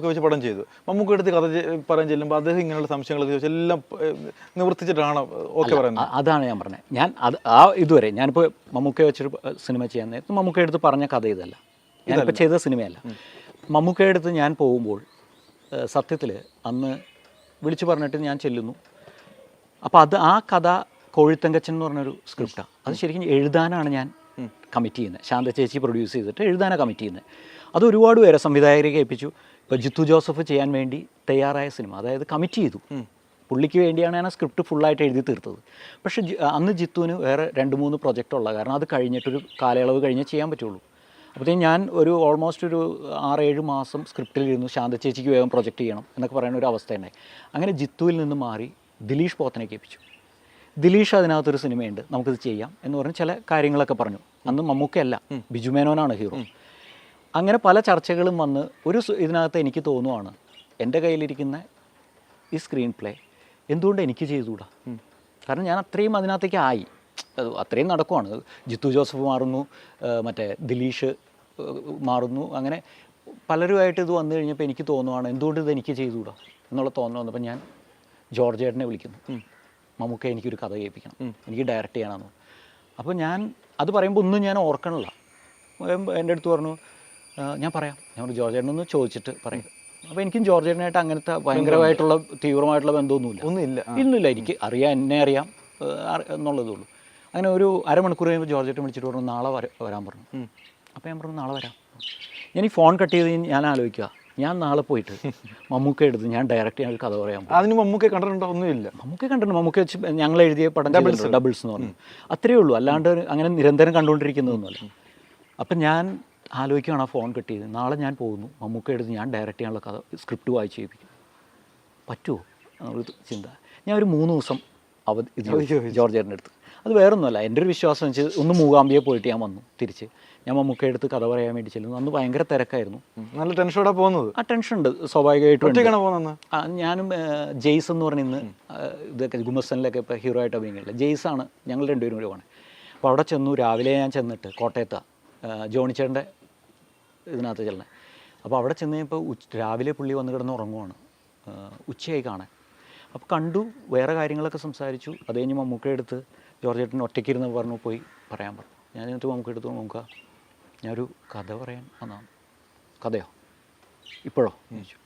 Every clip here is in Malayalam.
മമ്മൂക്ക വെച്ച് പടം ചെയ്തു. മമ്മൂക്ക എടുത്ത് കഥ പറയാൻ ചെല്ലുമ്പോൾ അദ്ദേഹം ഇങ്ങനെയുള്ള സംശയങ്ങളൊക്കെ ചോദിച്ചു എല്ലാം നിവർത്തിച്ചിട്ടാണ് ഓക്കെ പറയുന്നത്. അതാണ് ഞാൻ പറഞ്ഞത്. ഞാൻ അത് ആ ഇതുവരെ ഞാനിപ്പോൾ മമ്മൂക്ക വെച്ചൊരു പ- സിനിമ ചെയ്യാൻ നേരത്ത് മമ്മൂക്ക എടുത്ത് പറഞ്ഞ കഥ ഇതല്ല. ഞാനിപ്പോൾ ചെയ്ത സിനിമയല്ല. മമ്മൂക്ക എടുത്ത് ഞാൻ പോകുമ്പോൾ സത്യത്തിൽ അന്ന് വിളിച്ചു പറഞ്ഞിട്ട് ഞാൻ ചെല്ലുന്നു. അപ്പോൾ അത് ആ കഥ കോഴിത്തങ്കച്ചൻ എന്ന് പറഞ്ഞൊരു സ്ക്രിപ്റ്റാണ് അത് ശരിക്കും എഴുതാനാണ് ഞാൻ കമ്മിറ്റ് ചെയ്യുന്നത്. ശാന്ത ചേച്ചി പ്രൊഡ്യൂസ് ചെയ്തിട്ട് എഴുതാനാണ് കമ്മിറ്റ് ചെയ്യുന്നത്. അത് ഒരുപാട് പേരെ സംവിധായകരെ കേൾപ്പിച്ചു. ഇപ്പോൾ ജിത്തു ജോസഫ് ചെയ്യാൻ വേണ്ടി തയ്യാറായ സിനിമ അതായത് കമ്മിറ്റ് ചെയ്തു. പുള്ളിക്ക് വേണ്ടിയാണ് ഞാൻ ആ സ്ക്രിപ്റ്റ് ഫുള്ളായിട്ട് എഴുതി തീർത്തത്. പക്ഷേ ജി- അന്ന് ജിത്തുവിന് വേറെ രണ്ട് മൂന്ന് പ്രൊജക്റ്റ് ഉള്ള കാരണം അത് കഴിഞ്ഞിട്ടൊരു കാലയളവ് കഴിഞ്ഞേ ചെയ്യാൻ പറ്റുള്ളൂ. അപ്പോഴത്തേക്കും ഞാൻ ഒരു ഓൾമോസ്റ്റ് ഒരു ആറേഴ് മാസം സ്ക്രിപ്റ്റിലിരുന്നു ശാന്ത ചേച്ചിക്ക് വേഗം പ്രൊജക്റ്റ് ചെയ്യണം എന്നൊക്കെ പറയുന്ന ഒരു അവസ്ഥ ഉണ്ടായി. അങ്ങനെ ജിത്തുവിൽ നിന്ന് മാറി ദിലീഷ് പോത്തനെ കേൾപ്പിച്ചു. ദിലീഷ് അതിനകത്തൊരു സിനിമയുണ്ട് നമുക്കിത് ചെയ്യാം എന്ന് പറഞ്ഞ് ചില കാര്യങ്ങളൊക്കെ പറഞ്ഞു. അന്ന് മമ്മൂക്കയല്ല ബിജു മേനോനാണ് ഹീറോ. അങ്ങനെ പല ചർച്ചകളും വന്ന് ഒരു ഇതിനകത്ത് എനിക്ക് തോന്നുവാണ് എന്റെ കയ്യിലിരിക്കുന്ന ഈ സ്ക്രീൻ പ്ലേ എന്തുകൊണ്ട് എനിക്ക് ചെയ്തുകൂടാ? കാരണം ഞാൻ അത്രയും അതിനകത്തേക്ക് ആയി. അത് അത്രയും നടക്കുവാണ്. ജിത്തു ജോസഫ് മാറുന്നു മറ്റേ ദിലീഷ് മാറുന്നു. അങ്ങനെ പലരുമായിട്ട് ഇത് വന്നു കഴിഞ്ഞപ്പോൾ എനിക്ക് തോന്നുവാണ് എന്തുകൊണ്ട് ഇത് എനിക്ക് ചെയ്തുകൂടാ എന്നുള്ള തോന്നൽ വന്നപ്പോൾ ഞാൻ ജോർജ് ഏട്ടനെ വിളിക്കുന്നു മമ്മൂക്ക എനിക്കൊരു കഥ കേൾപ്പിക്കണം. എനിക്ക് ഡയറക്റ്റ് ചെയ്യണമെന്ന് അപ്പോൾ ഞാൻ അത് പറയുമ്പോൾ ഒന്നും ഞാൻ ഓർക്കണില്ല. എന്റെ അടുത്ത് പറഞ്ഞു "ആ, ഞാൻ പറയാം. ഞാൻ പറഞ്ഞു, ജോർജ് ചേട്ടനൊന്ന് ചോദിച്ചിട്ട് പറയാം. അപ്പോൾ എനിക്കും ജോർജ് ചേട്ടനായിട്ട് അങ്ങനത്തെ ഭയങ്കരമായിട്ടുള്ള തീവ്രമായിട്ടുള്ള ബന്ധമൊന്നുമില്ല. ഒന്നുമില്ല ഇന്നില്ല എനിക്ക് അറിയാം എന്നെ അറിയാം എന്നുള്ളതേ ഉള്ളൂ. അങ്ങനെ ഒരു അരമണിക്കൂർ കഴിയുമ്പോൾ ജോർജ് ചേട്ടൻ വിളിച്ചിട്ട് പറഞ്ഞു നാളെ വരാൻ പറഞ്ഞു. അപ്പോൾ ഞാൻ പറഞ്ഞു നാളെ വരാം. ഞാൻ ഈ ഫോൺ കട്ട് ചെയ്ത് ഞാൻ ആലോചിക്കുക ഞാൻ നാളെ പോയിട്ട് മമ്മൂക്ക എടുത്ത് ഞാൻ ഡയറക്റ്റ് ഞാൻ ഒരു കഥ പറയാൻ പോകും. അതിന് മമ്മൂക്കെ കണ്ടിട്ടുണ്ടോ? ഒന്നുമില്ല. മമ്മൂക്ക കണ്ടിട്ടുണ്ട്. മമ്മൂക്ക വെച്ച് ഞങ്ങൾ എഴുതിയ പടം ഡബിൾസ് ഡബിൾസ് എന്ന് പറഞ്ഞു. അത്രയേ ഉള്ളൂ. അല്ലാണ്ട് അങ്ങനെ നിരന്തരം കണ്ടുകൊണ്ടിരിക്കുന്നതൊന്നുമല്ല. അപ്പം ഞാൻ ആലോചിക്കുകയാണ് ആ ഫോൺ കിട്ടിയത്. നാളെ ഞാൻ പോകുന്നു. മമ്മൂക്ക എടുത്ത് ഞാൻ ഡയറക്റ്റ് ചെയ്യാനുള്ള കഥ സ്ക്രിപ്റ്റ് വായിച്ച് ചെയ്യിപ്പിക്കും പറ്റുമോ എന്നുള്ളൊരു ചിന്ത. ഞാൻ ഒരു മൂന്ന് ദിവസം അവധി ഇത് ജോർജ് ചേട്ടന്റെ അടുത്ത്. അത് വേറൊന്നുമല്ല. എന്റെ ഒരു വിശ്വാസം വെച്ച് ഒന്ന് മൂകാംബിയെ പോയിട്ട് ഞാൻ വന്നു തിരിച്ച്. ഞാൻ മമ്മൂക്ക എടുത്ത് കഥ പറയാൻ വേണ്ടി ചെല്ലുന്നു. അന്ന് ഭയങ്കര തിരക്കായിരുന്നു. നല്ല ടെൻഷനോടെ പോകുന്നത്? ആ ടെൻഷൻ ഉണ്ട്. സ്വാഭാവികമായിട്ടും ഞാനും ജെയ്സ് എന്ന് പറഞ്ഞ ഇന്ന് ഇതൊക്കെ ഗുമസ്തനിലൊക്കെ ഇപ്പോൾ ഹീറോ ആയിട്ട് അഭിനയിക്കില്ല ജെയ്സ് ആണ് ഞങ്ങൾ രണ്ടുപേരും കൂടി പോകണേ അപ്പോൾ അവിടെ ചെന്നു. രാവിലെ ഞാൻ ചെന്നിട്ട് കോട്ടയത്താണ് ജോണിച്ചേട്ടന്റെ ഇതിനകത്ത് ചെല്ലണത് അപ്പോൾ അവിടെ ചെന്ന് കഴിഞ്ഞപ്പോൾ ഉച്ച രാവിലെ പുള്ളി വന്ന് കിടന്ന് ഉറങ്ങുവാണ്. ഉച്ചയായി കാണാൻ. അപ്പോൾ കണ്ടു വേറെ കാര്യങ്ങളൊക്കെ സംസാരിച്ചു. അത് കഴിഞ്ഞ് മമ്മൂക്കയെടുത്ത് ജോർജ് ചേട്ടൻ ഒറ്റയ്ക്കിരുന്ന് പറഞ്ഞു പോയി പറയാൻ പറഞ്ഞു. ഞാൻ എന്നിട്ട് മമ്മൂക്ക എടുത്തു മമ്മൂക്ക ഞാനൊരു കഥ പറയാൻ വന്നതാണ്. കഥയോ? ഇപ്പോഴോ? ചോദിച്ചു.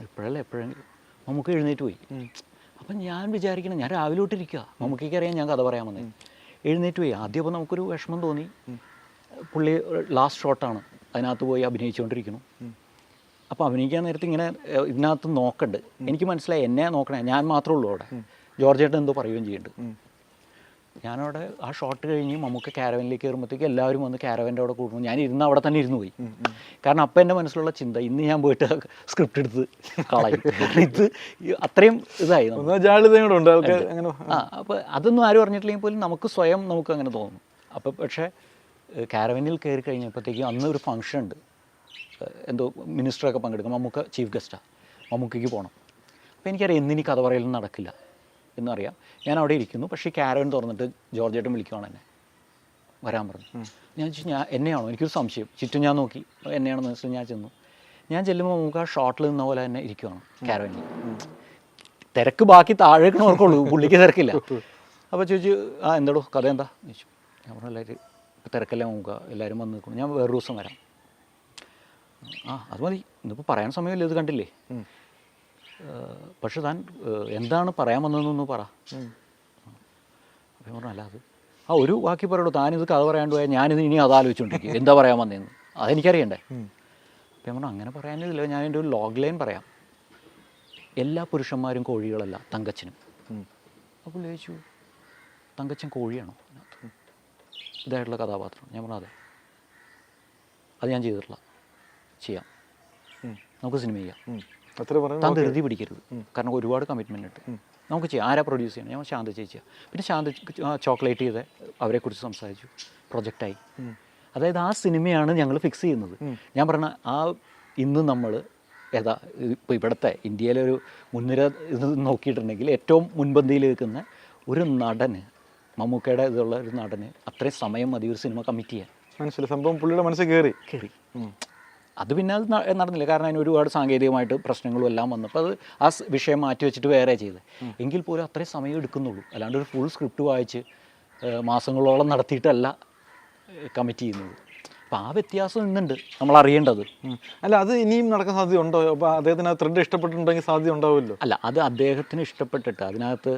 ഇപ്പോഴല്ല എപ്പോഴെങ്കിലും. മമ്മൂക്ക എഴുന്നേറ്റ് പോയി. അപ്പം ഞാൻ വിചാരിക്കണം ഞാൻ രാവിലെ തൊട്ടിരിക്കുക മമ്മൂക്കയ്ക്ക് അറിയാം ഞാൻ കഥ പറയാൻ വന്നത് എഴുന്നേറ്റ് പോയി. ആദ്യം അപ്പോൾ നമുക്കൊരു വിഷമം തോന്നി. പുള്ളി ലാസ്റ്റ് ഷോട്ടാണ് അതിനകത്ത് പോയി അഭിനയിച്ചുകൊണ്ടിരിക്കുന്നു. അപ്പോൾ അഭിനയിക്കാൻ നേരത്തെ ഇങ്ങനെ ഇതിനകത്ത് നോക്കണ്ട്. എനിക്ക് മനസ്സിലായി എന്നെ നോക്കണേ. ഞാൻ മാത്രമേ ഉള്ളൂ അവിടെ. ജോർജ് ഏട്ടൻ എന്തോ പറയുകയും ചെയ്യുന്നുണ്ട് ഞാനവിടെ ആ ഷോട്ട് കഴിഞ്ഞ് നമുക്ക് ക്യാരവനിലേക്ക് കയറുമ്പോഴത്തേക്ക് എല്ലാവരും വന്ന് ക്യാരവന്റെ അവിടെ കൂടുന്നു. ഞാൻ ഇരുന്ന് അവിടെ തന്നെ ഇരുന്ന് പോയി. കാരണം അപ്പം എന്റെ മനസ്സിലുള്ള ചിന്ത ഇന്ന് ഞാൻ പോയിട്ട് സ്ക്രിപ്റ്റ് എടുത്ത് കളയും. കാരണം ഇത് അത്രയും ഇതായി അങ്ങനെ ആ. അപ്പോൾ അതൊന്നും ആരും അറിഞ്ഞിട്ടില്ലെങ്കിൽ പോലും നമുക്ക് സ്വയം നമുക്ക് അങ്ങനെ തോന്നും. അപ്പം പക്ഷേ കാരവനിൽ കയറി കഴിഞ്ഞപ്പോഴത്തേക്കും അന്ന് ഒരു ഫംഗ്ഷൻ ഉണ്ട്. എന്തോ മിനിസ്റ്ററൊക്കെ പങ്കെടുക്കും. മമ്മൂക്ക ചീഫ് ഗസ്റ്റാണ് മമ്മൂക്കയ്ക്ക് പോകണം അപ്പോൾ എനിക്കറിയാം എന്നിനി കഥ പറയലൊന്നും നടക്കില്ല എന്നറിയാം. ഞാൻ അവിടെ ഇരിക്കുന്നു. പക്ഷേ കാരവൻ തുറന്നിട്ട് ജോർജ് ഏട്ടൻ വിളിക്കുവാണ് എന്നെ. വരാൻ പറഞ്ഞു. ഞാൻ ചോദിച്ചു ഞാൻ എന്നെയാണോ? എനിക്കൊരു സംശയം. ചുറ്റും ഞാൻ നോക്കി. എന്നെയാണെന്ന് വെച്ചാൽ ഞാൻ ചെന്നു. ഞാൻ ചെല്ലുമ്പോൾ നമുക്ക് ആ ഷോട്ടിൽ നിന്ന പോലെ തന്നെ ഇരിക്കുവാണ് കാരവനിൽ തിരക്ക് ബാക്കി താഴേക്കണ ഓർക്കുള്ളൂ പുള്ളിക്ക് തിരക്കില്ല. അപ്പോൾ ചോദിച്ചു ആ എന്താടോ? കഥ എന്താ? ചോദിച്ചു. ഞാൻ പറഞ്ഞു എല്ലാവരും തിരക്കല്ലേ നോക്കുക. എല്ലാവരും വന്ന് നിൽക്കും ഞാൻ വേറൊരു ദിവസം വരാം. ആ അത് മതി. ഇന്നിപ്പോൾ പറയാൻ സമയമില്ല ഇത് കണ്ടില്ലേ? പക്ഷെ താൻ എന്താണ് പറയാൻ വന്നതെന്നൊന്ന് പറ. അപ്പം പറഞ്ഞു അല്ല അത്. ആ ഒരു വാക്കി പറയുള്ളൂ താനിത് കഥ പറയാണ്ട് പോയാൽ ഞാനിത് ഇനി അത് ആലോചിച്ചുകൊണ്ടിരിക്കും എന്താ പറയാൻ വന്നതെന്ന്? അതെനിക്കറിയണ്ടേ? അപ്പം പറഞ്ഞു അങ്ങനെ പറയാനില്ല ഞാൻ എന്റെ ഒരു ലോഗ് ലൈൻ പറയാം. എല്ലാ പുരുഷന്മാരും കോഴികളല്ല തങ്കച്ചനും. അപ്പോൾ ചോദിച്ചു തങ്കച്ചൻ കോഴിയാണോ? ഇതായിട്ടുള്ള കഥാപാത്രം. ഞാൻ പറഞ്ഞത് അത്. ഞാൻ ചെയ്തിട്ടില്ല. ചെയ്യാം. നമുക്ക് സിനിമ ചെയ്യാം. താൻ ധൃതി പിടിക്കരുത്. കാരണം ഒരുപാട് കമ്മിറ്റ്മെന്റ് ഉണ്ട്. നമുക്ക് ചെയ്യാം. ആരാ പ്രൊഡ്യൂസ് ചെയ്യണം? ഞാൻ ശാന്ത ചേച്ചിയാണ് പിന്നെ ശാന്ത ചോക്ലേറ്റ് ചെയ്ത് അവരെക്കുറിച്ച് സംസാരിച്ചു. പ്രൊജക്റ്റായി അതായത് ആ സിനിമയാണ് ഞങ്ങൾ ഫിക്സ് ചെയ്യുന്നത്. ഞാൻ പറഞ്ഞ ആ ഇന്ന് നമ്മൾ ഏതാ ഇപ്പോൾ ഇവിടുത്തെ ഇന്ത്യയിലെ ഒരു മുൻനിര ഇത് നോക്കിയിട്ടുണ്ടെങ്കിൽ ഏറ്റവും മുൻപന്തിയിൽ നിൽക്കുന്ന ഒരു നടന് മമ്മൂക്കയുടെ ഇതുള്ള ഒരു നടന് അത്രയും സമയം മതി ഒരു സിനിമ കമ്മിറ്റ് ചെയ്യാൻ. മനസ്സിലായി. സംഭവം പുള്ളിയുടെ മനസ്സിൽ കയറി കയറി അത് പിന്നെ അത് നടന്നില്ല. കാരണം അതിന് ഒരുപാട് സാങ്കേതികമായിട്ട് പ്രശ്നങ്ങളും എല്ലാം വന്നപ്പോൾ അത് ആ വിഷയം മാറ്റി വെച്ചിട്ട് വേറെ ചെയ്ത്. എങ്കിൽ പോലും അത്രയും സമയം എടുക്കുന്നുള്ളൂ. അല്ലാണ്ട് ഒരു ഫുൾ സ്ക്രിപ്റ്റ് വായിച്ച് മാസങ്ങളോളം നടത്തിയിട്ടല്ല കമ്മിറ്റ് ചെയ്യുന്നത്. അപ്പോൾ ആ വ്യത്യാസം ഇന്നുണ്ട്. നമ്മൾ അറിയേണ്ടത്. അല്ല അത് ഇനിയും നടക്കാൻ സാധ്യത ഉണ്ടോ അപ്പോൾ അദ്ദേഹത്തിന് ആ ത്രെഡ് ഇഷ്ടപ്പെട്ടിട്ടുണ്ടെങ്കിൽ സാധ്യത ഉണ്ടാവുമല്ലോ. അല്ല അത് അദ്ദേഹത്തിന് ഇഷ്ടപ്പെട്ടിട്ട് അതിനകത്ത്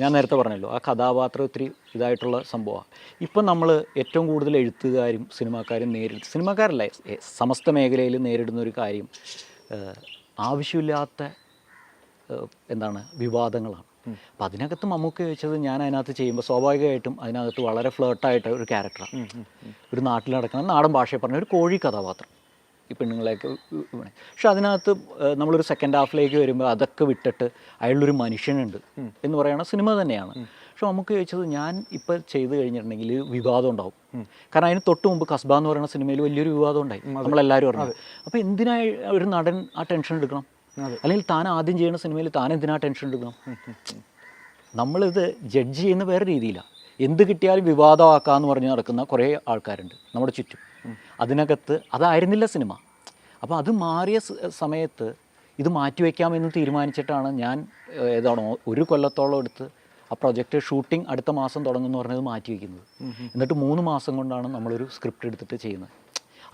ഞാൻ നേരത്തെ പറഞ്ഞല്ലോ ആ കഥാപാത്രം ഒത്തിരി ഇതായിട്ടുള്ള സംഭവമാണ്. ഇപ്പം നമ്മൾ ഏറ്റവും കൂടുതൽ എഴുത്തുകാരും സിനിമാക്കാരും നേരി സിനിമാക്കാരല്ല സമസ്ത മേഖലയിൽ നേരിടുന്ന ഒരു കാര്യം ആവശ്യമില്ലാത്ത എന്താണ് വിവാദങ്ങളാണ്. അപ്പം അതിനകത്ത് മമ്മൂക്ക ചോദിച്ചത് ഞാൻ അതിനകത്ത് ചെയ്യുമ്പോൾ സ്വാഭാവികമായിട്ടും അതിനകത്ത് വളരെ ഫ്ലേർട്ടായിട്ട് ഒരു ക്യാരക്ടറാണ് ഒരു നാട്ടിൽ നടക്കുന്ന നാടൻ ഭാഷയിൽ പറഞ്ഞ ഒരു കോഴി കഥാപാത്രം. ഈ പെണ്ണുങ്ങളെയൊക്കെ പക്ഷെ അതിനകത്ത് നമ്മളൊരു സെക്കൻഡ് ഹാഫിലേക്ക് വരുമ്പോൾ അതൊക്കെ വിട്ടിട്ട് അയാളൊരു മനുഷ്യനുണ്ട് എന്ന് പറയുന്ന സിനിമ തന്നെയാണ്. പക്ഷെ നമുക്ക് ചോദിച്ചത് ഞാൻ ഇപ്പോൾ ചെയ്ത് കഴിഞ്ഞിട്ടുണ്ടെങ്കിൽ വിവാദം ഉണ്ടാവും. കാരണം അതിന് തൊട്ട് മുമ്പ് കസ്ബ എന്ന് പറയുന്ന സിനിമയിൽ വലിയൊരു വിവാദം ഉണ്ടായി. നമ്മളെല്ലാവരും പറഞ്ഞത് അപ്പോൾ എന്തിനാ ഒരു നടൻ ആ ടെൻഷൻ എടുക്കണം? അല്ലെങ്കിൽ താൻ ആദ്യം ചെയ്യുന്ന സിനിമയിൽ താൻ എന്തിനാ ടെൻഷൻ എടുക്കണം? നമ്മളിത് ജഡ്ജ് ചെയ്യുന്ന വേറെ രീതിയിലാണ് എന്ത് കിട്ടിയാലും വിവാദമാക്കാന്ന് പറഞ്ഞ് നടക്കുന്ന കുറേ ആൾക്കാരുണ്ട് നമ്മുടെ ചുറ്റും. അതിനകത്ത് അതായിരുന്നില്ല സിനിമ. അപ്പോൾ അത് മാറിയ സമയത്ത് ഇത് മാറ്റിവെക്കാമെന്ന് തീരുമാനിച്ചിട്ടാണ് ഞാൻ ഏതാണോ ഒരു കൊല്ലത്തോളം എടുത്ത് ആ പ്രൊജക്റ്റ് ഷൂട്ടിംഗ് അടുത്ത മാസം തുടങ്ങുമെന്ന് പറഞ്ഞത് മാറ്റിവെക്കുന്നത് എന്നിട്ട് മൂന്ന് മാസം കൊണ്ടാണ് നമ്മളൊരു സ്ക്രിപ്റ്റ് എടുത്തിട്ട് ചെയ്യുന്നത്.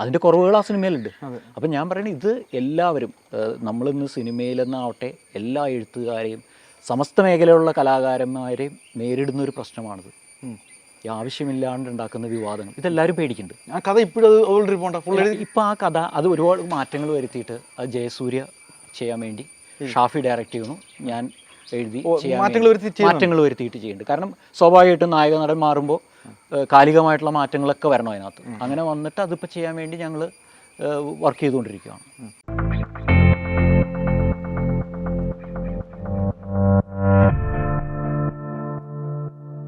അതിന്റെ കുറവുകൾ ആ സിനിമയിലുണ്ട്. അപ്പം ഞാൻ പറയുന്നത് ഇത് എല്ലാവരും നമ്മളിന്ന് സിനിമയിലെന്നാവട്ടെ എല്ലാ എഴുത്തുകാരെയും സമസ്ത മേഖലയിലുള്ള കലാകാരന്മാരെയും നേരിടുന്ന ഒരു പ്രശ്നമാണിത്. ഈ ആവശ്യമില്ലാണ്ട് ഉണ്ടാക്കുന്ന വിവാദങ്ങൾ. ഇതെല്ലാവരും പേടിക്കുന്നുണ്ട്. ആ കഥ ഇപ്പോഴും ഓൾറെഡി ഇപ്പം ആ കഥ അത് ഒരുപാട് മാറ്റങ്ങൾ വരുത്തിയിട്ട് അത് ജയസൂര്യ ചെയ്യാൻ വേണ്ടി ഷാഫി ഡയറക്റ്റ് ചെയ്യുന്നു. ഞാൻ എഴുതി മാറ്റങ്ങൾ വരുത്തിയിട്ട് ചെയ്യുന്നുണ്ട്. കാരണം സ്വാഭാവികമായിട്ടും നായക നടൻ മാറുമ്പോൾ കാലികമായിട്ടുള്ള മാറ്റങ്ങളൊക്കെ വരണം അതിനകത്ത്. അങ്ങനെ വന്നിട്ട് അതിപ്പോൾ ചെയ്യാൻ വേണ്ടി ഞങ്ങൾ വർക്ക് ചെയ്തുകൊണ്ടിരിക്കുകയാണ്.